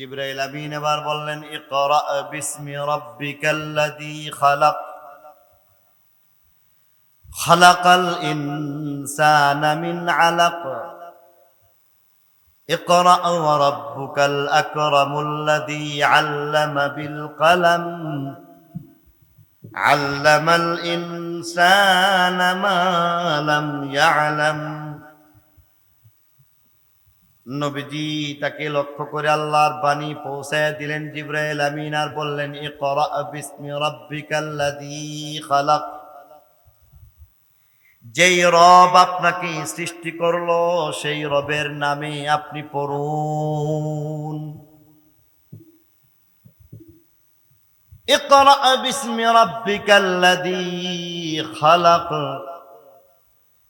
জিব্রাইল আমিন এবার বললেন ইকরা বিসমি রাব্বিকাল্লাযী খালাক খালাকাল ইনসানা মিন আলাক اقرأ وربك الأكرم الذي علم بالقلم علم الإنسان ما لم يعلم নবীজি তাকে লক্ষ্য করে আল্লাহর বাণী পৌঁছায় দিলেন জিব্রাইল আমিন আর বললেন যেই রব আপনাকে সৃষ্টি করল, সেই রবের নামে আপনি পড়ুন।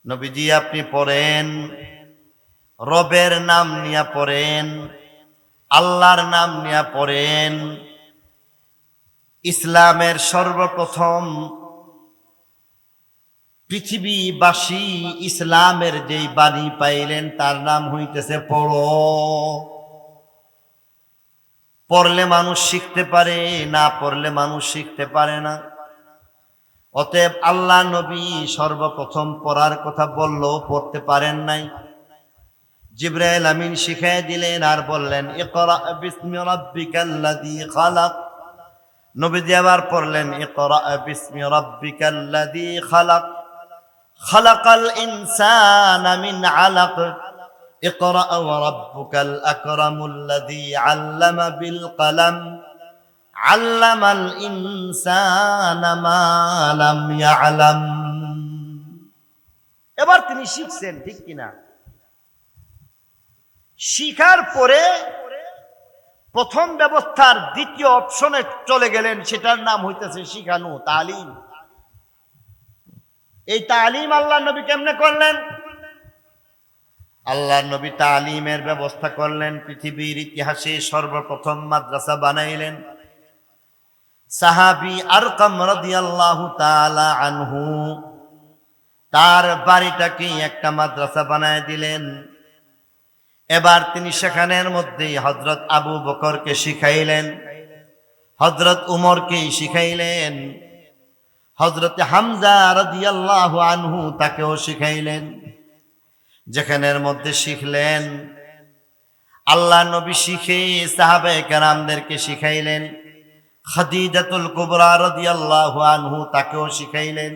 নবীজি আপনি পড়েন রবের নাম নিয়া পড়েন, আল্লাহর নাম নিয়া পড়েন। ইসলামের সর্বপ্রথম পৃথিবীবাসী ইসলামের যেই বাণী পাইলেন, তার নাম হইতেছে পড়ো। পড়লে মানুষ শিখতে পারে, না পড়লে মানুষ শিখতে পারে না। অতএব আল্লাহ নবী সর্বপ্রথম পড়ার কথা বলল পড়তে পারেন নাই। জিব্রাইল আমিন শিখাই দিলেন আর বললেন, ইকরা বিসমি রাব্বিকাল্লাযী খালাক। নবীজি আবার পড়লেন, ইকরা বিসমি রাব্বিকাল্লাযী খালাক। খালাকাল ইনসানা মিন আলাক। ইকরা ওয়া রাব্বুকাল আকরামুল্লাযী আল্লামা বিল কলম। আল্লামাল ইনসানা মা লাম ইয়ালাম। এবার তিনি শিখছেন, ঠিক কিনা? শিখার পরে প্রথম ব্যবস্থার দ্বিতীয় অপশনে চলে গেলেন, সেটার নাম হইতেছে শিখানো, তালিম। এই তালিম আল্লাহ নবী কেমনে করলেন? আল্লাহ নবী তালিমের ব্যবস্থা করলেন, পৃথিবীর ইতিহাসে সর্বপ্রথম মাদ্রাসা বানাইলেন। সাহাবি আরকাম রাদিয়াল্লাহু তাআলা আনহু, তার বাড়িটাকে একটা মাদ্রাসা বানায় দিলেন। এবার তিনি সেখানের মধ্যে হজরত আবু বকরকে শিখাইলেন হজরত উমরকে শিখাইলেন হজরত হামজা রাদিয়াল্লাহু আনহু তাকেও শিখাইলেন, যেখানের মধ্যে শিখলেন, আল্লাহ নবী শিখে সাহাবে কেরামদেরকে শিখাইলেন, খাদিজাতুল কুবরা রাদিয়াল্লাহু আনহু তাকেও শিখাইলেন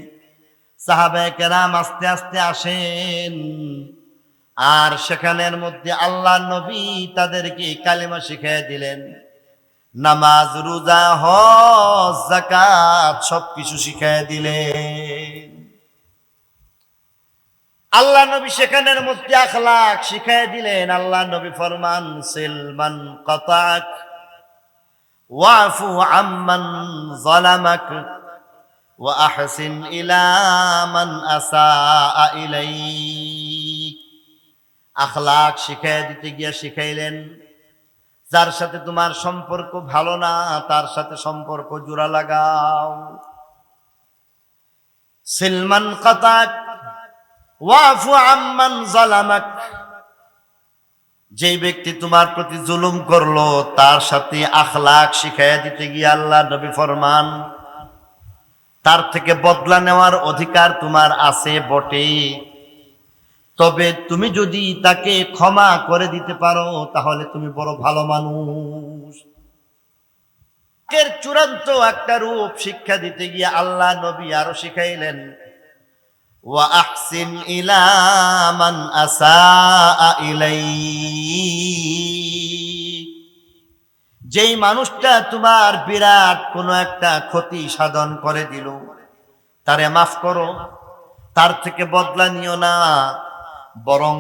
সাহাবে কেরাম আস্তে আস্তে আসেন। আর সেখানের মধ্যে আল্লাহ নবী তাদেরকে কালিমা শিখিয়ে দিলেন। নামাজ, রোজা, হজ জাকাত সবকিছু শিখিয়ে দিলেন। আল্লাহ নবী সেখানের মধ্যে আখলাখ শিখিয়ে দিলেন। আল্লাহ নবী ফরমান, সিলমান, কতাক, ওয়াফু আম্মান জালামাক, ওয়া আহসিন ইলা মান আসা ইলাইক। আখলাক শিখাই দিতে গিয়া শিখাইলেন, যার সাথে তোমার সম্পর্ক ভালো না, তার সাথে সম্পর্ক জোড়া লাগাও। সিলমান কাতাক ওয়াফু আম্মান জালামাক, যেই ব্যক্তি তোমার প্রতি জুলুম করল, তার সাথে আখলাক শিখাইয়া দিতে গিয়ে আল্লাহ নবী ফরমান, তার থেকে বদলা নেওয়ার অধিকার তোমার আছে বটে তবে তুমি যদি তাকে ক্ষমা করে দিতে পারো, তাহলে তুমি বড় ভালো মানুষ। চূড়ান্ত একটা রূপ শিক্ষা দিতে গিয়ে আল্লাহ নবী আরও শিখাইলেন, ওয়া আহসিন ইলা মান আসা যেই মানুষটা তোমার বিরাট কোনো একটা ক্ষতি সাধন করে দিল, তারে মাফ করো, তার থেকে বদলা নিও না। বরং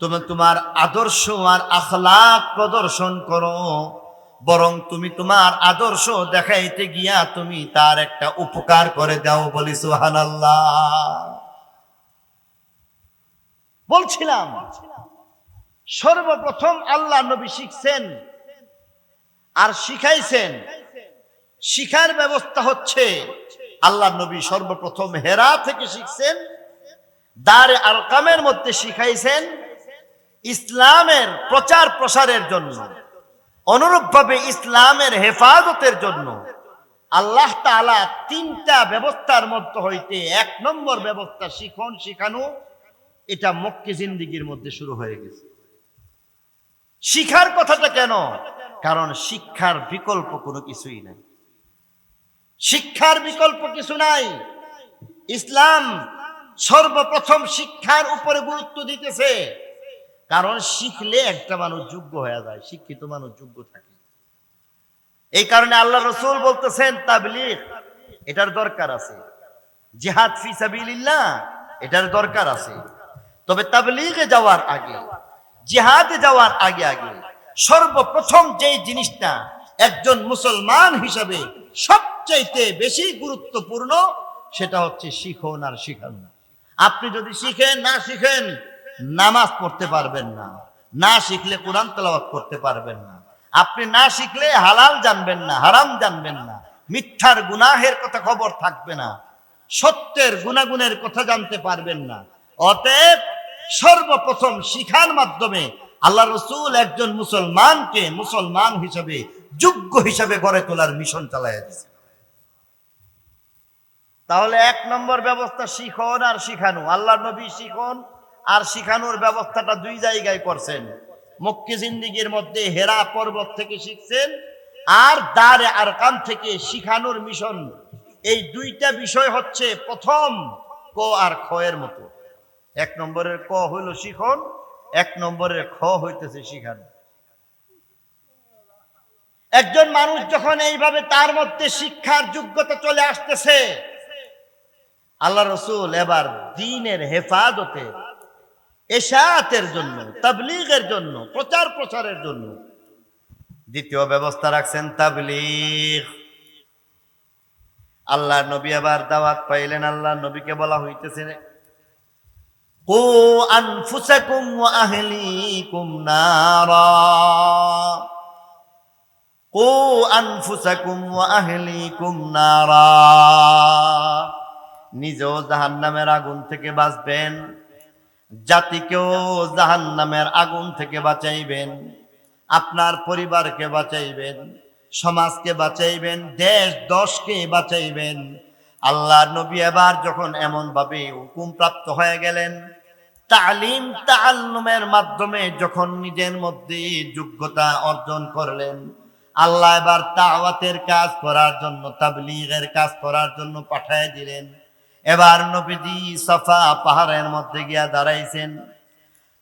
তুমি তোমার আদর্শ আর আখলাক প্রদর্শন করো, বরং তুমি তোমার আদর্শ দেখাইতে গিয়া তুমি তার একটা উপকার করে দাও বলি সুহান বলছিলাম, সর্বপ্রথম আল্লাহ নবী শিখছেন আর শিখাইছেন। শিখার ব্যবস্থা হচ্ছে আল্লাহ নবী সর্বপ্রথম হেরা থেকে শিখছেন দারে আরকামের মধ্যে শিখাইছেন ইসলামের প্রচার প্রসারের জন্য, অনুরূপভাবে ইসলামের হেফাজতের জন্য। আল্লাহ তাআলা তিনটা ব্যবস্থার মধ্যে হইতে এক নম্বর ব্যবস্থা শিখন, শিখানো, এটা মক্কি জিন্দিগির মধ্যে শুরু হয়ে গেছে। শিখার কথাটা কেন? কারণ শিক্ষার বিকল্প কোনো কিছুই নাই। শিক্ষার বিকল্প কিছু নাই। ইসলাম সর্বপ্রথম শিক্ষার উপরে গুরুত্ব দিতেছে। কারণ শিখলে একটা মানুষ যোগ্য হয়ে যায়, শিক্ষিত মানুষ যোগ্য থাকে। এই কারণে আল্লাহ রসুল বলতেছেন, তাবলিগ, এটার দরকার আছে। জিহাদ ফি সাবিলিল্লাহ, এটার দরকার আছে। তবে তাবলিগে যাওয়ার আগে, জিহাদে যাওয়ার আগে আগে, সর্বপ্রথম যেই জিনিসটা একজন মুসলমান হিসাবে সবচাইতে বেশি গুরুত্বপূর্ণ, সেটা হচ্ছে শিখন আর শিখানো। আপনি যদি শিখেন, না শিখেন, নামাজ পড়তে পারবেন না। না শিখলে কোরআন তেলাওয়াত করতে পারবেন না। আপনি না শিখলে হালাল জানবেন না, হারাম জানবেন না। মিথ্যার গুনাহের কথা খবর থাকবে না। সত্যের গুণাগুণের কথা জানতে পারবেন না। অতএব সর্বপ্রথম শিখার মাধ্যমে আল্লাহ রসুল একজন মুসলমানকে মুসলমান হিসাবে, যোগ্য হিসাবে গড়ে তোলার মিশন চালাইয়া দিয়েছে তাহলে এক নম্বর ব্যবস্থা শিখন আর শিখানো। আল্লাহ নবী শিখন আর শিখানোর ব্যবস্থাটা দুই জায়গায় করছেন। মক্কি জিন্দিগির মধ্যে হেরা পর্বত থেকে শিখছেন আর দারে আর কান থেকে শিখানোর মিশন। এই দুইটা বিষয় হচ্ছে প্রথম ক আর খ এর মতো। এক নম্বরের ক হইল শিখন, এক নম্বরের খ হইতেছে শিখানো। একজন মানুষ যখন এইভাবে তার মধ্যে শিক্ষার যোগ্যতা চলে আসতেছে আল্লাহ রসুল এবার দিনের হেফাজতে এশাতের জন্য, তাবলিগের জন্য, প্রচার প্রসারের জন্য দ্বিতীয় ব্যবস্থা রাখছেন তাবলিগ। আল্লাহ নবী আবার দাওয়াত পাইলেন আল্লাহ নবীকে বলা হইতেছে, কু আনফুসাকুম আহলিকুম নারা। কু আনফুসাকুম আহলিকুম নারা। নিজেও জাহান্নামের আগুন থেকে বাঁচবেন। জাতিকেও জাহান্নামের আগুন থেকে বাঁচাইবেন। আপনার পরিবারকে বাঁচাইবেন। সমাজকে বাঁচাইবেন। দেশ, দশকে বাঁচাইবেন। আল্লাহ নবী এবার যখন এমন ভাবে হুকুম প্রাপ্ত হয়ে গেলেন, তালিম তাল্লুমের মাধ্যমে যখন নিজের মধ্যে যোগ্যতা অর্জন করলেন, আল্লাহ এবার তাওয়াতের কাজ করার জন্য, তাবলিগের কাজ করার জন্য পাঠায় দিলেন। এবার নবীজি সফা পাহাড়ের মধ্যে গিয়া দাঁড়াইছেন।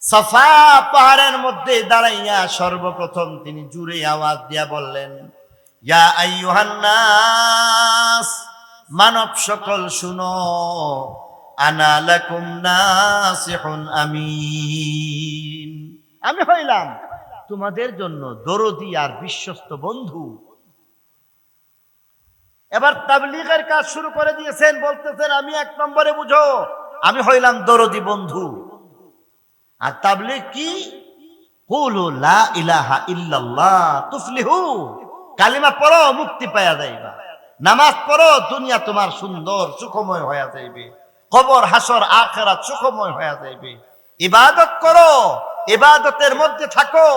সফা পাহাড়ের মধ্যে দাঁড়াইয়া সর্বপ্রথম তিনি জুড়ে আওয়াজ দিয়া বললেন, ইয়া আইয়ুহান্নাস, মানব সকল শুনো, আনা লাকুম নাসিহুন আমিন। আমি হইলাম তোমাদের জন্য দরদি আর বিশ্বস্ত বন্ধু। এবার তাবলিগের কাজ শুরু করে দিয়েছেন, বলতেছেন, আমি এক নম্বরে বুঝো, আমি হইলাম দরদি বন্ধু। আর তাবলিগ কি? কালিমা পড়ো, মুক্তি পাওয়া যাইবা। নামাজ পড়ো, দুনিয়া তোমার সুন্দর, সুখময় হয়ে যাইবে। কবর, হাসর, আখেরাত সুখময় হয়ে যাইবে। ইবাদত করো, ইবাদতের মধ্যে থাকো।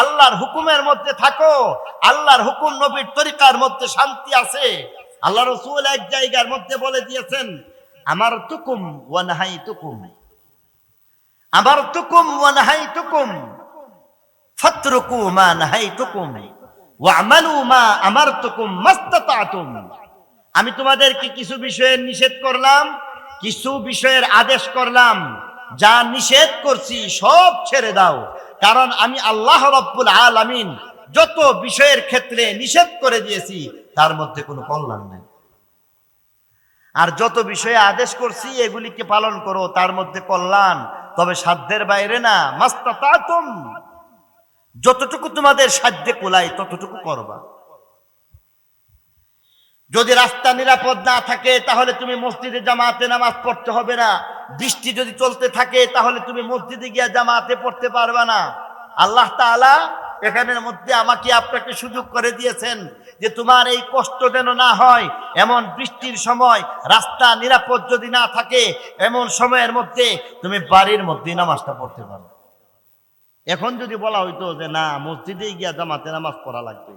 আল্লাহর হুকুমের মধ্যে থাকো। আল্লাহর হুকুম নবীর তরিকার মধ্যে শান্তি আছে। আল্লাহ রসুল এক জায়গার মধ্যে বলে দিয়েছেন আমার তুকুম ওয়ানহাই তুকুম আমার তুকুম ওয়ানহাই তুকুম ফাতরুকু মা নাহাই তুকুম ওয়ামালু মা আমার তুকুম মাস্তাতাতুম। আমি তোমাদেরকে কিছু বিষয়ের নিষেধ করলাম, কিছু বিষয়ের আদেশ করলাম। যা নিষেধ করছি সব ছেড়ে দাও। কারণ আমি আল্লাহ রব্বুল আলামিন যত বিষয়ের ক্ষেত্রে নিষেধ করে দিয়েছি, তার মধ্যে কোনো কল্যাণ নেই। আর যত বিষয়ে আদেশ করছি, এগুলিকে পালন করো, তার মধ্যে কল্যাণ। তবে সাধ্যের বাইরে না, মাস্তাতাতুম। যতটুকু তোমাদের সাধ্যে কোলাই ততটুকু করবা। যদি রাস্তা নিরাপদ না থাকে, তাহলে তুমি মসজিদে জামাতে নামাজ পড়তে হবে না। বৃষ্টি যদি চলতে থাকে, তাহলে তুমি মসজিদে গিয়া জামাতে পড়তে পারবে না। আল্লাহ তাআলা এখানের মধ্যে আমাকে আপনাকে সুযোগ করে দিয়েছেন যে তোমার এই কষ্ট যেন না হয়, এমন বৃষ্টির সময় রাস্তা নিরাপদ যদি না থাকে, এমন সময়ের মধ্যে তুমি বাড়ির মধ্যে নামাজটা পড়তে পারো এখন যদি বলা হইতো যে না মসজিদে গিয়া জামাতে নামাজ পড়া লাগবে।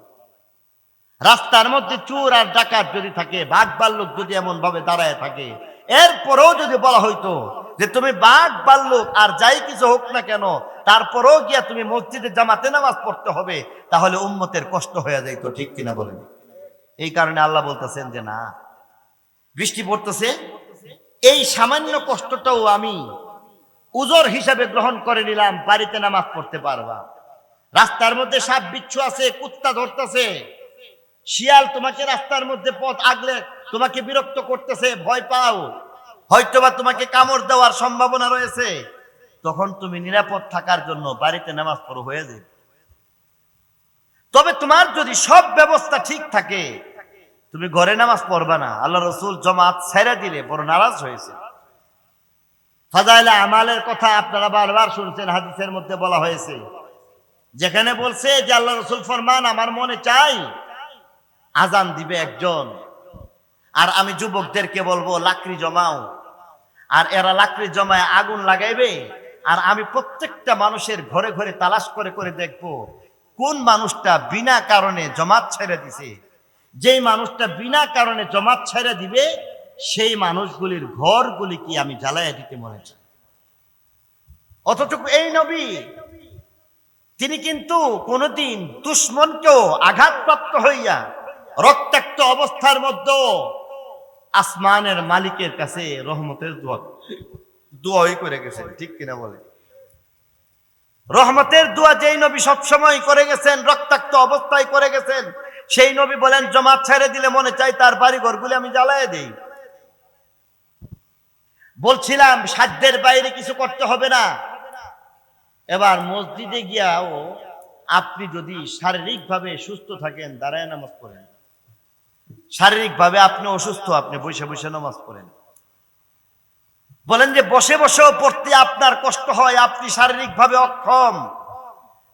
রাস্তার মধ্যে চোর আর ডাকাত যদি থাকে, বাঘ বাল্লুক যদি এমন ভাবে দাঁড়ায় থাকে এরপরেও যদি বলা হইতো যে তুমি বাঘ, বাল্লুক আর যাই কিছু হোক না কেন, তারপরেও গিয়া তুমি মসজিদে জামাতে নামাজ পড়তে হবে, তাহলে উম্মতের কষ্ট হয়ে যাইতো, ঠিক কিনা বলেন? এই কারণে আল্লাহ বলতেছেন যে না, বৃষ্টি পড়তেছে, এই সামান্য কষ্টটাও আমি উজর হিসাবে গ্রহণ করে নিলাম, বাড়িতে নামাজ পড়তে পারবা। রাস্তার মধ্যে সাপ বিচ্ছু আছে, কুত্তা ধরতেছে, শিয়াল তোমাকে রাস্তার মধ্যে পথ আগলে তোমাকে বিরক্ত করতেছে, ভয় পাও। হয়তোবা তোমাকে কামড় দেওয়ার সম্ভাবনা রয়েছে। তখন তুমি নিরাপদ থাকার জন্য বাড়িতে নামাজ পড়ো, হয়ে যাবে। তবে তোমার যদি সব ব্যবস্থা ঠিক থাকে, তুমি ঘরে নামাজ পড়বা না। আল্লাহ রসুল জমাত ছেড়ে দিলে বড় নারাজ হয়েছে। ফাজাইলা আমালের কথা আপনারা বারবার শুনছেন, হাদিসের মধ্যে বলা হয়েছে। যেখানে বলছে যে আল্লাহ রসুল ফরমান, আমার মনে চাই আজান দিবে একজন। আর আমি যুবকদেরকে বলব, লাকড়ি জমাও। আর এরা লাকড়ি জমায় আগুন লাগাইবে, আর আমি প্রত্যেকটা মানুষের ঘরে ঘরে তালাশ করে করে দেখব, কোন মানুষটা বিনা কারণে জমাত ছেড়ে দিছে। যেই মানুষটা বিনা কারণে জমাত ছেড়ে দিবে, সেই মানুষগুলির ঘরগুলি কি আমি জ্বালাইয়া দিতে মনে চাই? অথচ এই নবী, তিনি কিন্তু কোনোদিন দুশ্মনকেও আঘাতপ্রাপ্ত হইয়া রক্তাক্ত অবস্থার মধ্যে আসমানের মালিকের কাছে রহমতের দোয়া। দোয়াই করে গেছেন, ঠিক কিনা বলে? রহমতের দোয়া যেই নবী সবসময় করে গেছেন, রক্তাক্ত অবস্থায় করে গেছেন, সেই নবী বলেন, জমাত ছেড়ে দিলে মনে চাই তার বাড়ি ঘরগুলি আমি জ্বালায় দেই। বলছিলাম, সাধ্যের বাইরে কিছু করতে হবে না। এবার মসজিদে গিয়াও আপনি যদি শারীরিকভাবে সুস্থ থাকেন, দাঁড়ায় নামাজ পড়েন। শারীরিকভাবে আপনি অসুস্থ, আপনি বসে বসে নামাজ পড়েন। বলেন যে বসে বসেও পড়তে আপনার কষ্ট হয়, আপনি শারীরিকভাবে অক্ষম।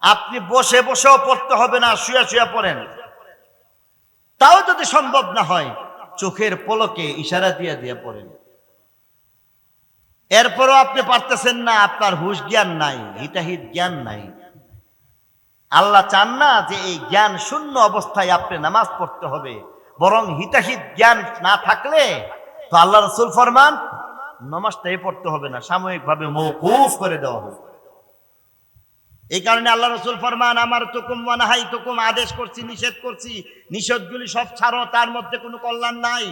আপনি বসে বসেও পড়তে হবে না, শুয়ে শুয়ে পড়েন। তাও যদি সম্ভব না হয়, চোখের পলকে ইশারা দিয়ে দিয়ে পড়েন। এরপরও আপনি পারতেছেন না, আপনার হুশ জ্ঞান নাই, হিতাহিত জ্ঞান নাই। আল্লাহ চান না যে এই জ্ঞান শূন্য অবস্থায় আপনি নামাজ পড়তে হবে। বরং হিতাহিত জ্ঞান না থাকলে তো আল্লাহ রসুল ফরমান নামাজটাই পড়তে হবে না, সাময়িকভাবে মৌকুফ করে দেওয়া হবে। এই কারণে আল্লাহ রসুল ফরমান আমার তুকুম মানাহাই তুকুম আদেশ করছি, নিষেধ করছি, নিষেধগুলি সব ছাড়ো, তার মধ্যে কোনো কল্যাণ নাই।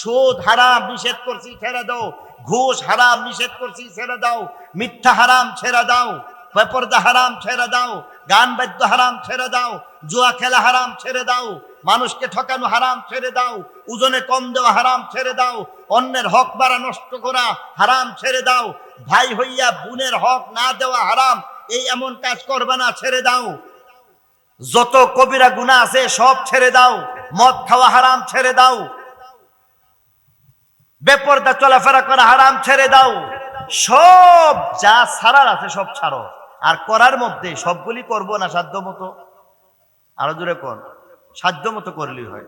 সুদ হারাম নিষেধ করছি, ছেড়ে দাও। ঘুষ হারাম নিষেধ করছি, ছেড়ে দাও। মিথ্যা হারাম ছেড়ে দাও। বেপর্দা হারাম ছেড়ে দাও। গান বাদ্য হারাম ছেড়ে দাও। জুয়া খেলা হারাম ছেড়ে দাও। মানুষকে ঠকানো হারাম ছেড়ে দাও, ওজনে কম দেওয়া হারাম ছেড়ে দাও, অন্যের হক বাড়া নষ্ট করা হারাম ছেড়ে দাও, ভাই হইয়া বোনের হক না দেওয়া হারাম, এই এমন কাজ করবে না, ছেড়ে দাও। যত কবিরা গুণা আছে সব ছেড়ে দাও, মদ খাওয়া হারাম ছেড়ে দাও। বেপরদা চলাফেরা করা হারাম ছেড়ে দাও। সব যা ছাড়ার আছে সব ছাড়ো। আর করার মধ্যে সবগুলি করব না সাধ্য মতো আরও জোরে কর সাধ্য মতো করলেই হয়।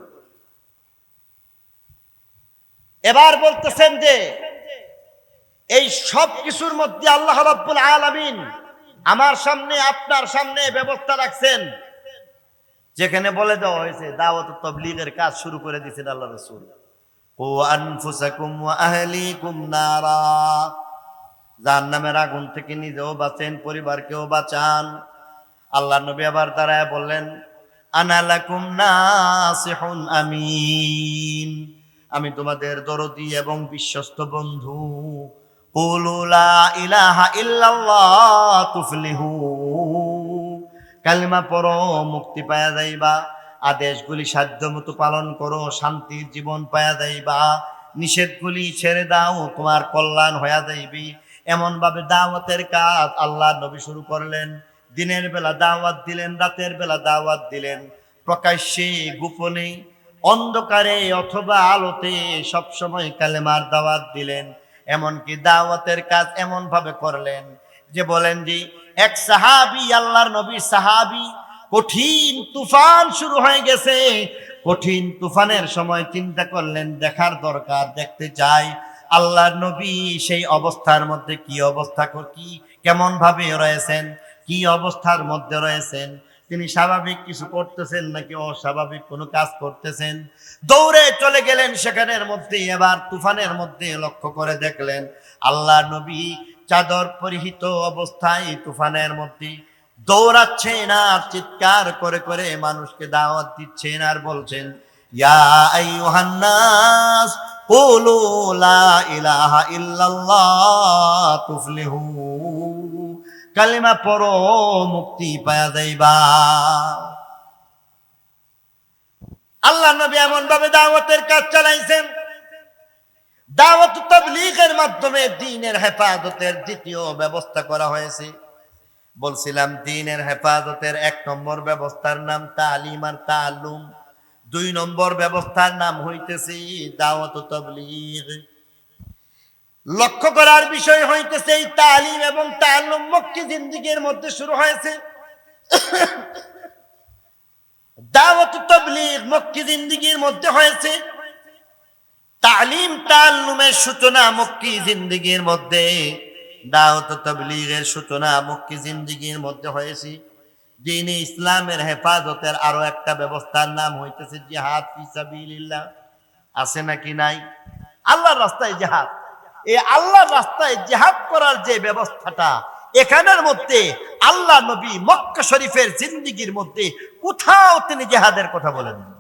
এবার বলতেছেন যে, এই সব কিছুর মধ্যে আল্লাহ রাব্বুল আলামিন আমার সামনে, আপনার সামনে ব্যবস্থা রাখছেন। যেখানে বলে দেওয়া হয়েছে, দাওয়াত তবলিগের কাজ শুরু করে দিয়েছেন আল্লাহ রসুল। ও আনফুসাকুম ওয়া আহলিকুম নারা। জাহান্নামের আগুন থেকে নিজেও বাঁচেন, পরিবারকেও বাঁচান। আল্লাহ নবী আবার দাঁড়ায় বললেন আনালাকুম নাসিহুন আমিন। আমি তোমাদের দরদি এবং বিশ্বস্ত বন্ধু। লা ইলাহা ইল্লাল্লাহ তুফলিহু। কালিমা পড়ো, মুক্তি পায়া যাইবা। আদেশগুলি সাধ্য মতো পালন করো, শান্তির জীবন পায়া যাইবা। নিষেধগুলি ছেড়ে দাও, তোমার কল্যাণ হয়ে যাইবি। এমন ভাবে দাওয়াতের কাজ আল্লাহ নবী শুরু করলেন। দিনের বেলা দাওয়াত দিলেন, রাতের বেলা দাওয়াত দিলেন। প্রকাশ্যে, গোপনে, অন্ধকারে অথবা আলোতে সবসময় কালেমার দাওয়াত দিলেন। এমনকি দাওয়াতের কাজ এমন ভাবে করলেন যে বলেন যে, এক সাহাবি, আল্লাহর নবী সাহাবি, কঠিন তুফান শুরু হয়ে গেছে। কঠিন তুফানের সময় চিন্তা করলেন, দেখার দরকার, দেখতে চাই। আল্লাহর নবী সেই অবস্থার মধ্যে কি অবস্থা, কি কেমন ভাবে রয়েছেন? কি অবস্থার মধ্যে রয়েছেন? তিনি স্বাভাবিক কিছু করতেছেন নাকি অস্বাভাবিক কোনো কাজ করতেছেন? দৌড়ে চলে গেলেন, সেখানের মধ্যে এবার তুফানের মধ্যে লক্ষ্য করে দেখলেন, আল্লাহ নবী চাদর পরিহিত অবস্থায় তুফানের মধ্যে দৌড়াচ্ছেন আর চিৎকার করে করে মানুষকে দাওয়াত দিচ্ছেন আর বলছেন, ইয়া কুলু লা ইলাহা ইল্লাল্লাহ, তুফলিহু। কালিমা পড়ো, মুক্তি পায়া যাইবা। আল্লাহ নবী এমন ভাবে দাওয়াতের কাজ চালাইছেন। দাওয়াত তাবলীগের মাধ্যমে দ্বীনের হেফাজতের দ্বিতীয় ব্যবস্থা করা হয়েছে। বলছিলাম দ্বীনের হেফাজতের এক নম্বর ব্যবস্থার নাম তালিম আর তালুম দুই নম্বর ব্যবস্থার নাম হইতেছে দাওয়াত তাবলীগ। লক্ষ্য করার বিষয় হইতেছে এই তালিম এবং তালুম মক্কি জিন্দিগির মধ্যে শুরু হয়েছে। দাওয়াত তাবলীগ মক্কি জিন্দিগির মধ্যে হয়েছে। তালিম তাল্লুমের সূচনা মক্কি জিন্দিগির মধ্যে, দাওয়াত তবলিগের সূচনা মক্কি জিন্দিগির মধ্যে হয়েছে। দিনে ইসলামের হেফাজতের আরও একটা ব্যবস্থার নাম হইতেছে জিহাদ আছে নাকি নাই? আল্লাহর রাস্তায় জিহাদ। এই আল্লাহর রাস্তায় জেহাদ করার যে ব্যবস্থাটা, এখানের মধ্যে আল্লাহ নবী মক্কা শরীফের জিন্দিগির মধ্যে কোথাও তিনি জেহাদের কথা বলেন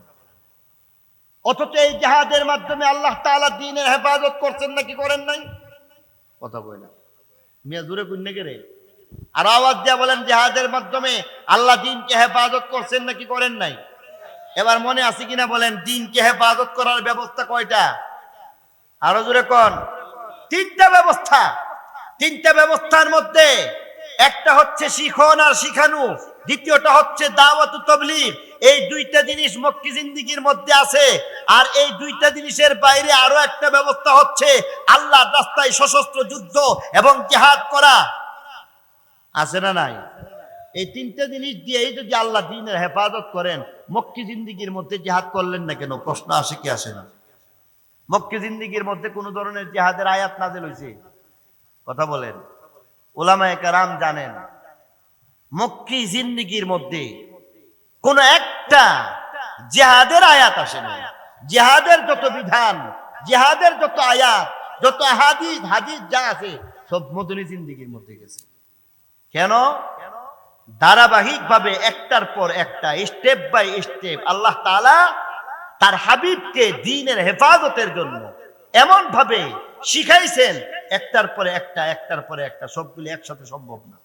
অথচ এই জাহাদের মাধ্যমে আল্লাহ তাআলা দিনের হেফাজত করছেন নাকি করেন নাই? কথা না। মিয়া দূরে কুন্নে রে? আর আওয়াজ দিয়া বলেন জাহাদের মাধ্যমে, আল্লাহ দিনকে হেফাজত করছেন নাকি করেন নাই? এবার মনে আছে কিনা বলেন, দিনকে হেফাজত করার ব্যবস্থা কয়টা? আরও জোরে কোন। তিনটা ব্যবস্থা। তিনটা ব্যবস্থার মধ্যে একটা হচ্ছে শিখন আর শিখানু, দ্বিতীয়টা হচ্ছে দাওয়াত তবলিগ। এই দুইটা জিনিস মক্কি জিন্দিগির মধ্যে আছে। আর এই দুইটা জিনিসের বাইরে আরও একটা ব্যবস্থা হচ্ছে আল্লাহ রাস্তায় সশস্ত্র যুদ্ধ এবং জেহাদ করা। আছে না নাই? এই তিনটা জিনিস দিয়েই যদি আল্লাহ দিনের হেফাজত করেন, মক্কি জিন্দিগির মধ্যে জেহাদ করলেন না কেন? প্রশ্ন আসে কি আসে না? মক্কি জিন্দিগির মধ্যে কোন ধরনের জেহাদের আয়াত নাজেল হয়েছে কথা বলেন। ওলামায়ে কারাম জানেন, মক্কি জিন্দিগির মধ্যে কোন একটা জেহাদের আয়াত আসে না জেহাদের যত বিধান, জেহাদের যত আয়াত, যত হাদিস হাদিস যা আছে, সব মদনী জিন্দিগির মধ্যে গেছে। কেন? ধারাবাহিক ভাবে একটার পর একটা স্টেপ বাই স্টেপ আল্লাহ তাআলা তার হাবিবকে দিনের হেফাজতের জন্য এমন ভাবে শিখাইছেন, একটার পরে একটা, একটার পরে একটা, সবগুলি একসাথে সম্ভব না।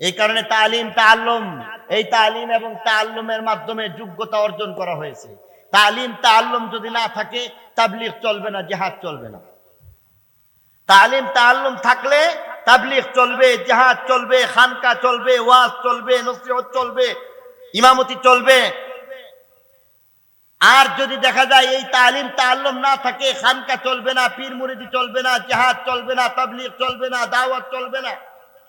এই কারণে তালিম তাল্লুম এই তালিম এবং তাল্লুমের মাধ্যমে যোগ্যতা অর্জন করা হয়েছে। তালিম তাল্লুম যদি না থাকে, তাবলিগ চলবে না, জেহাদ চলবে না। তালিম তাল্লুম থাকলে তাবলিগ চলবে, জেহাদ চলবে, খানকা চলবে, ওয়াজ চলবে, নসিহত চলবে, ইমামতি চলবে। আর যদি দেখা যায় এই তালিম তাল্লুম না থাকে, খানকা চলবে না, পীর মুরিদি চলবে না, জেহাদ চলবে না, তাবলিগ চলবে না, দাওয়াত চলবে না,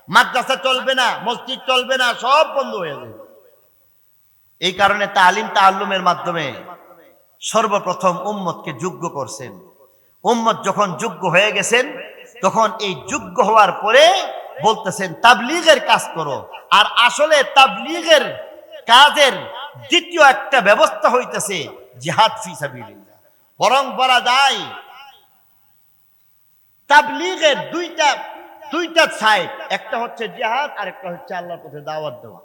মাদ্রাসা চলবে না, মসজিদ চলবে না, সব বন্ধ হয়ে যাবে। এই কারণে তালিম তাল্লুমের মাধ্যমে সর্বপ্রথম উম্মতকে যোগ্য করছেন। উম্মত যখন যোগ্য হয়ে গেছেন তখন এই যোগ্য হওয়ার পরে বলতেছেন, তাবলিগের কাজ করো। আর আসলে তাবলিগের কাজের দ্বিতীয় একটা ব্যবস্থা হইতেছে জিহাদ ফি সাবিলিল্লাহ। বরং বলা যায়, তাবলিগের দুইটা দুইটা সাইড একটা হচ্ছে জিহাদ আর একটা হচ্ছে আল্লাহর পথে দাওয়াত দেওয়া।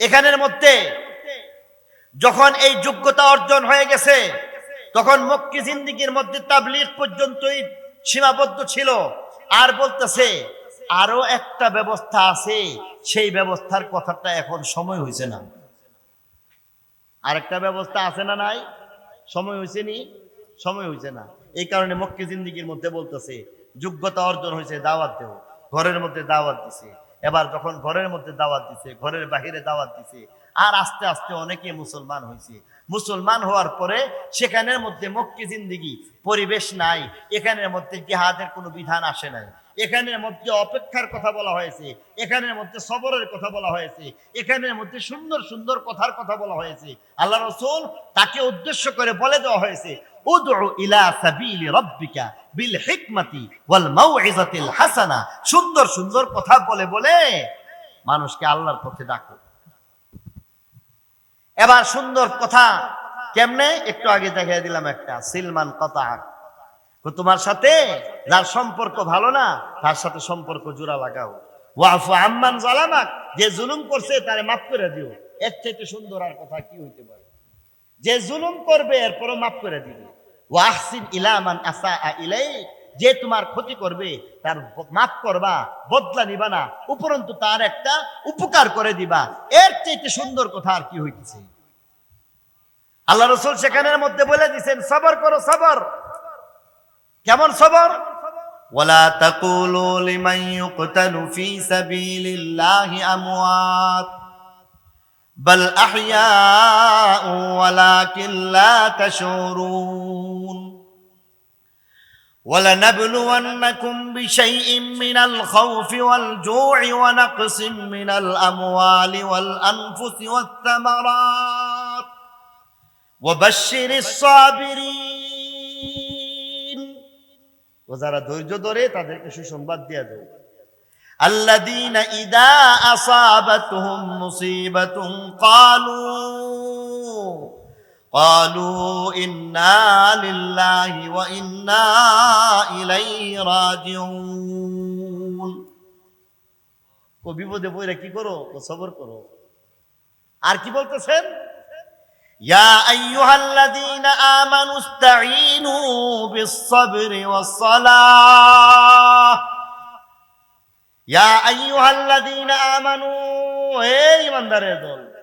এখানের মধ্যে যখন এই যোগ্যতা অর্জন হয়ে গেছে তখন মক্কি জিন্দিগির মধ্যে তাবলিগ পর্যন্তই সীমাবদ্ধ ছিল। আর বলতেছে, আরও একটা ব্যবস্থা আছে, সেই ব্যবস্থার কথাটা এখন সময় হয়েছে না। আরেকটা ব্যবস্থা আছে না নাই? সময় হয়েছে নি? সময় হয়েছে না। এই কারণে মক্কি জিন্দিগির মধ্যে বলতেছে, যোগ্যতা অর্জন হয়েছে দাওয়াত দেও। ঘরের মধ্যে দাওয়াত দিছে। এবার যখন ঘরের মধ্যে দাওয়াত দিছে, ঘরের বাহিরে দাওয়াত দিছে আর আস্তে আস্তে অনেকে মুসলমান হয়েছে। মুসলমান হওয়ার পরে সেখানের মধ্যে মক্কি জিন্দিগি, পরিবেশ নাই, এখানের মধ্যে জিহাদের কোনো বিধান আসে নাই। এখানের মধ্যে অপেক্ষার কথা বলা হয়েছে, এখানের মধ্যে সবরের কথা বলা হয়েছে, এখানের মধ্যে সুন্দর সুন্দর কথার কথা বলা হয়েছে। আল্লাহ রসুল তাকে উদ্দেশ্য করে বলে দেওয়া হয়েছে সুন্দর সুন্দর কথা বলে বলে মানুষকে আল্লাহর পথে ডাকো। এবার সুন্দর কথা। কেমনে? একটু আগে দেখিয়ে দিলাম একটা, সিলমান কথা তোমার সাথে? যার সম্পর্ক ভালো না, তার সাথে সম্পর্ক জোড়া লাগাও। ওয়াফু আম্মান জালামাক, যে জুলুম করছে তারে মাফ করে দিও। এর চাইতে সুন্দর আর কথা কি হইতে পারে? যে জুলুম করবে, এরপরও মাফ করে দিবে। ওয়াহসিন ইলামান আসা ইলাই যে তোমার ক্ষতি করবে তার মাফ করবা বদলা নিবা না উপরন্তু তার একটা উপকার করে দিবা এর চাইতে সুন্দর কথা আর কি হইতেছে আল্লাহ রসুল সেখানের মধ্যে বলে দিছেন সবর করো সবর কেমন সবর ولا تقولوا لمن يقتل في سبيل الله أموات بل أحياء ولكن لا تشعرون ولنبلونكم بشيء من الخوف والجوع ونقص من الأموال والأنفس والثمرات وبشر الصابرين وزارة ধৈর্য ধরে তাদেরকে সুসংবাদ দিয়ে দেয় الذين إذا أصابتهم مصيبة قالوا قالوا إنا لله وإنا إليه راجعون ও বিপদে বইরা কি করো ও সবর করো আর কি বলতেছেন يا أيها الذين آمنوا استعينوا بالصبر والصلاة يا أيها الذين آمنوا এই ইমানদারের দল ইস্তাইনু বিসসাবরি ওয়াসসালাহ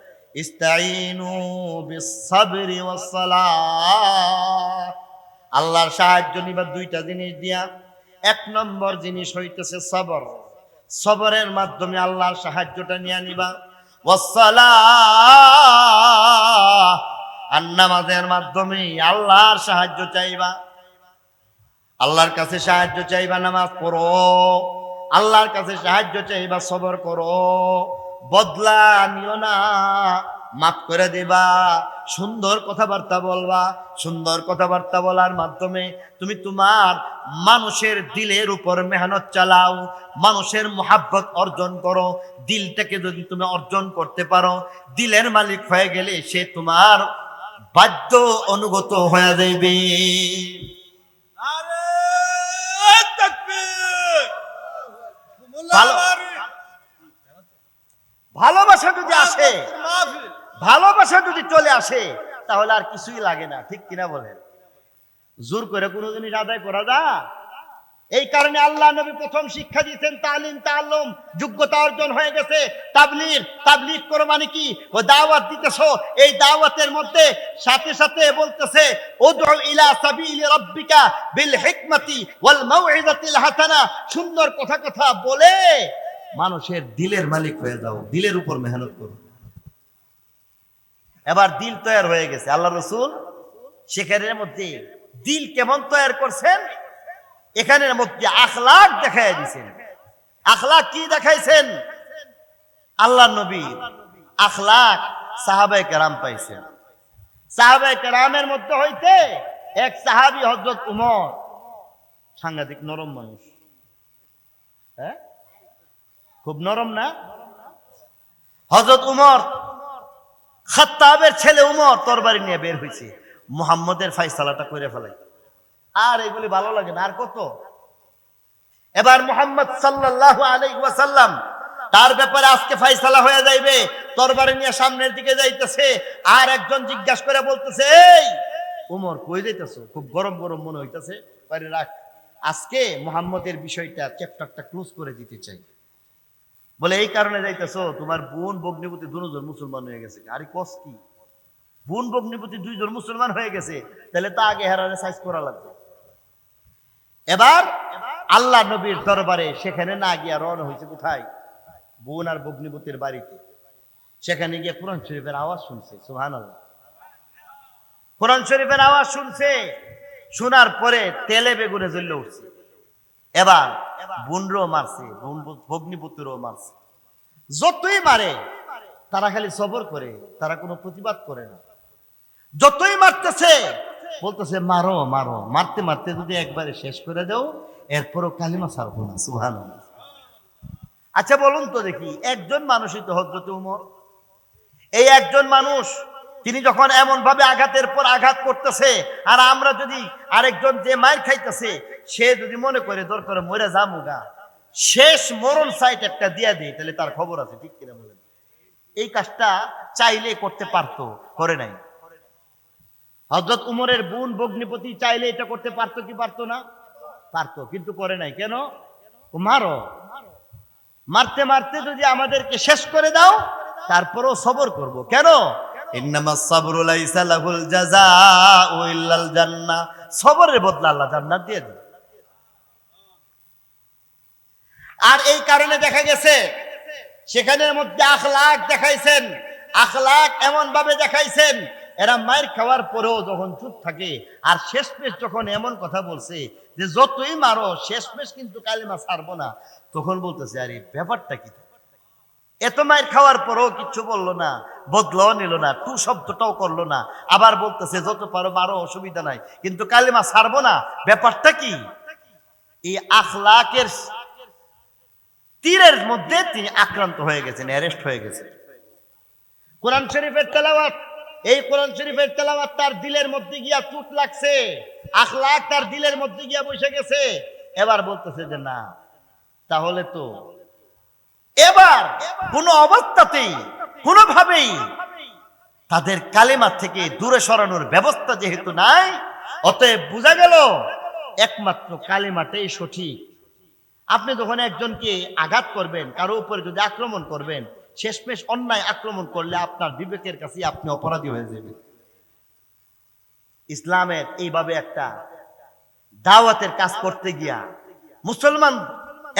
আল্লাহর সাহায্য নিবা দুইটা জিনিস দিয়া। এক নম্বর জিনিস হইতেছে সবর। সবরের মাধ্যমে আল্লাহর সাহায্যটা নিয়ে নিবা। আর নামাজের মাধ্যমে আল্লাহর সাহায্য চাইবা। আল্লাহর কাছে সাহায্য চাইবা নামাজ পড়ো। আল্লাহর কাছে সাহায্য চাইবা সবর করো। বদলা নিও না। মাফ করে দেবা। সুন্দর কথাবার্তা বলবা। সুন্দর কথাবার্তা বলার মাধ্যমে তুমি তোমার মানুষের দিলের উপর মেহনত চালাও। মানুষের মোহাব্বত অর্জন করো। দিলটাকে যদি তুমি অর্জন করতে পারো দিলের মালিক হয়ে গেলে সে তোমার বাধ্য অনুগত হয়ে যাইবে। ভালো- ভালোবাসা যদি আসে ভালোবাসা যদি চলে আসে তাহলে আর কিছুই লাগে না ঠিক কিনা বলেন? জোর করে কোনো জিনিস আদায় করা যা এই কারণে আল্লাহ নবী প্রথম শিক্ষা দিয়েছেন তালিম তাল্লুম যোগ্যতা অর্জন হয়ে গেছে। তাবলিগ তাবলিগ করো মানে কি? ও দাওয়াত দিতেছো এই দাওয়াতের মধ্যে সাথে সাথে বলতেছে উদউ ইলা সাবিলি রাব্বিকা বিল হিকমাতি ওয়াল মাউইজাতিল হাসানা। সুন্দর কথা কথা বলে মানুষের দিলের মালিক হয়ে যাও, দিলের উপর মেহনত করো। এবার দিল তৈরি হয়ে গেছে। আল্লাহ রসুল সেখানের মধ্যে দিল কেমন তৈরি করছেন? এখানের মধ্যে আখলাক দেখাই দিছেন। আখলাক কি দেখাইছেন? আল্লাহ নবী আখলাক সাহাবাই কেরাম পাইছেন। সাহাবাই কেরামের মধ্যে হইতে এক সাহাবি হজরত উমর, সাংঘাতিক নরম মানুষ হ্যাঁ? খুব নরম না? হজরত উমর, খাত্তাবের ছেলে উমর তরবারি নিয়ে বের হয়েছে মোহাম্মদের ফাইসালাটা করে ফেলাই। আর এগুলি ভালো লাগে না, আর কত? এবার মোহাম্মদ সাল্লাল্লাহু আলাইহি ওয়াসাল্লাম তার ব্যাপারে আজকে ফাইসালা হয়ে যাইবে, তরবারি নিয়ে সামনের দিকে যাইতেছে, আর একজন জিজ্ঞাসা করে বলতেছে, এই, উমর কই যাইতেছো? খুব গরম গরম মনে হইতেছে। রাখ। আজকে মোহাম্মদের বিষয়টা চ্যাপ্টারটা ক্লোজ করে দিতে চাই। বলে, এই কারণে যাইতেছো, তোমার বোন বগ্নিপতি দুজন মুসলমান হয়ে গেছে। আরে কস কি? বোন বগ্নিপতি দুইজন মুসলমান হয়ে গেছে, তাহলে তা আগে হেরারে সাইজ করা লাগবে। এবার আল্লাহ নবীর দরবারে সেখানে না গিয়া রওনা হয়েছে কোথায়? বোন আর বগ্নিপতির বাড়িতে। সেখানে গিয়ে কোরআন শরীফের আওয়াজ শুনছে সুহান আল্লাহ কোরআন শরীফের আওয়াজ শুনছে, শোনার পরে তেলে বেগুনে জ্বললে উঠছে। এবার বোনরও মারছে, বোন ভগ্নিপুত্রও মারছে। যতই মারে, তারা খালি সবর করে, তারা কোনো প্রতিবাদ করে না। যতই মারতেছে, বলতেছে, মারো মারো। মারতে মারতে যদি একবারে শেষ করে দাও, এরপরও কালিমা ছাড়বো না সুহান আচ্ছা বলুন তো দেখি, একজন মানুষই তো হজরত উমর? এই একজন মানুষ তিনি যখন এমন ভাবে আঘাতের পর আঘাত করতেছে, আর আমরা যদি আরেকজন যে মায়ের খাইতেছে, সে যদি মনে করে দরকার মরে যামুগা। শেষ মরণ সাইট একটা দিয়া দিই, তাহলে তার খবর আছে, ঠিক কিনা বলেন? এই কাজটা চাইলে করতে পারতো, করে নাই। হজরত উমরের বোন ভগ্নিপতি চাইলে এটা করতে পারতো কি পারতো না? পারতো, কিন্তু করে নাই। কেন? মারো। মারতে মারতে যদি আমাদেরকে শেষ করে দাও, তারপরেও সবর করব। কেন? ইন্নামাস সাবরু লাইসা লাহুল জাযাউ ইল্লাল জান্নাহ। সবরের বদলা আল্লাহ জান্নাত দিয়ে দেন। আর এই কারণে দেখা গেছে, সেখানের মধ্যে আখলাক দেখাইছেন। আখলাক এমন ভাবে দেখাইছেন, এরা মায়ের খাওয়ার পরেও যখন চুপ থাকে, আর শেষমেশ যখন এমন কথা বলছে যে যতই মারো, শেষমেশ কিন্তু কালিমা ছাড়বো না। তখন বলতেছে, আরে, ব্যাপারটা কি? এত মায়ের খাওয়ার পরও কিচ্ছু বলল না, বদলাও নিল না, টু শব্দটাও করল না। আবার বলতেছে, যত পারো মারো, অসুবিধা নাই। কিন্তু কালিমা ছাড়বো না, ব্যাপারটা কি? এই আখলাকের তীরের মধ্যে তিনি আক্রান্ত হয়ে গেছেন, অ্যারেস্ট হয়ে গেছেন। কোরআন শরীফের তেলাওয়াত, এই কোরআন শরীফের তেলাওয়াত তার দিলের মধ্যে গিয়া চুট লাগছে, আখলাক তার দিলের মধ্যে গিয়া বসে গেছে। এবার বলতেছে যে, না, তাহলে তো এবার কোন অবস্থাতেই, কোনোভাবেই তাদের কালেমা থেকে দূরে সরানোর ব্যবস্থা যেহেতু নাই, অতএব বোঝা গেল একমাত্র কালেমাটাই সঠিক। আপনি যখন একজনকে আঘাত করবেন, কারও উপরে যদি আক্রমণ করবেন, শেষমেশ অন্যায় আক্রমণ করলে আপনার বিবেকের কাছে আপনি অপরাধী হয়ে যাবেন। ইসলামের এইভাবে একটা দাওয়াতের কাজ করতে গিয়া মুসলমান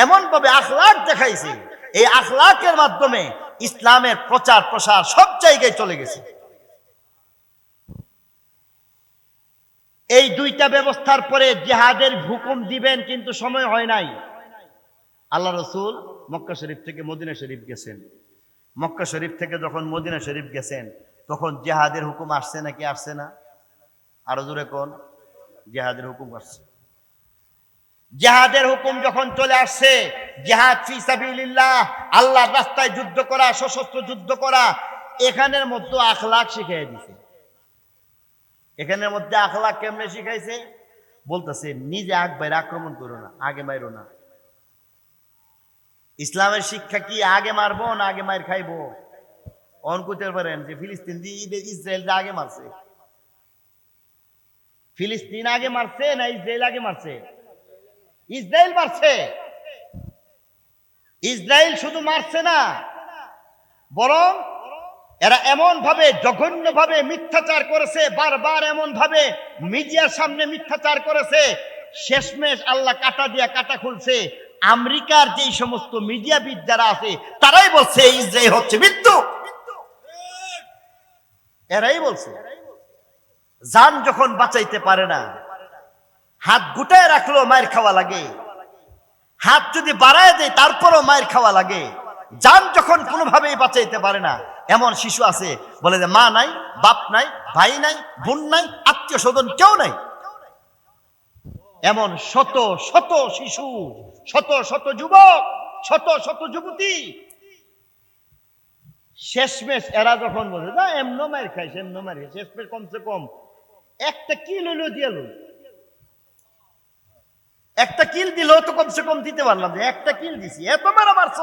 এমন ভাবে আখলাক দেখাইছে এই আখলাকের মাধ্যমে ইসলামের প্রচার প্রসার সব জায়গায় চলে গেছে। এই দুইটা ব্যবস্থার পরে জেহাদের হুকুম দিবেন কিন্তু সময় হয় নাই। আল্লাহ রসুল মক্কা শরীফ থেকে মদিনা শরীফ গেছেন। মক্কা শরীফ থেকে যখন মদিনা শরীফ গেছেন, তখন জেহাদের হুকুম আসছে নাকি আসছে না? আরও জোরে কোন? জেহাদের হুকুম আসছে। জেহাদের হুকুম যখন চলে আসছে, জেহাদ ফি সাবিলিল্লাহ, আল্লাহর রাস্তায় যুদ্ধ করা, সশস্ত্র যুদ্ধ করা, এখানের মধ্যে আখলাক শিখিয়ে দিছে। এখানের মধ্যে আখলাক কেমনে শিখাইছে? বলতেছে, নিজে আগ বাইরে আক্রমণ করো না, আগে মাইরো না। ইসলামের শিক্ষা কি, আগে মারবো না আগে মায়ের খাইবো? অন করতে পারেন যে ফিলিস্তিন ইসরায়েল আগে মারছে। ফিলিস্তিন আগে মারছে না ইসরায়েল আগে মারছে? ইসরায়েল মারছে। ইসরায়েল শুধু মারছে না, বরং এরা এমন ভাবে জঘন্য ভাবে মিথ্যাচার করেছে, বারবার এমন ভাবে মিডিয়ার সামনে মিথ্যাচার করেছে। শেষমেশ আল্লাহ কাটা দিয়া কাটা খুলছে। আমেরিকার যেই সমস্ত মিডিয়াবিদ যারা আছে, তারাই বলছে, ইসরায়েল হচ্ছে মৃত্যু। এরাই বলছে। যান যখন বাঁচাইতে পারে না হাত গুটায় রাখল মায়ের খাওয়া লাগে। হাত যদি বাড়ায় দেয়, তারপরও মায়ের খাওয়া লাগে। যান যখন কোনোভাবেই বাঁচাইতে পারে না। এমন শিশু আছে, বলে যে মা নাই, বাপ নাই, ভাই নাই, বোন নাই, আত্মীয় স্বজন কেউ নাই। এমন শত শত শিশু, শত শত যুবক, শত শত যুবতী। শেষমেশ এরা যখন বলে, না, এমন মায়ের খাইছে, এমন মায়ের খাইছে, শেষমেশ কমসে কম একটা কি হইল দিয়ে লই একটা কিল দিলেও তো কমসে কম দিতে পারলাম যে একটা কিল দিছি। এত মারা মারছ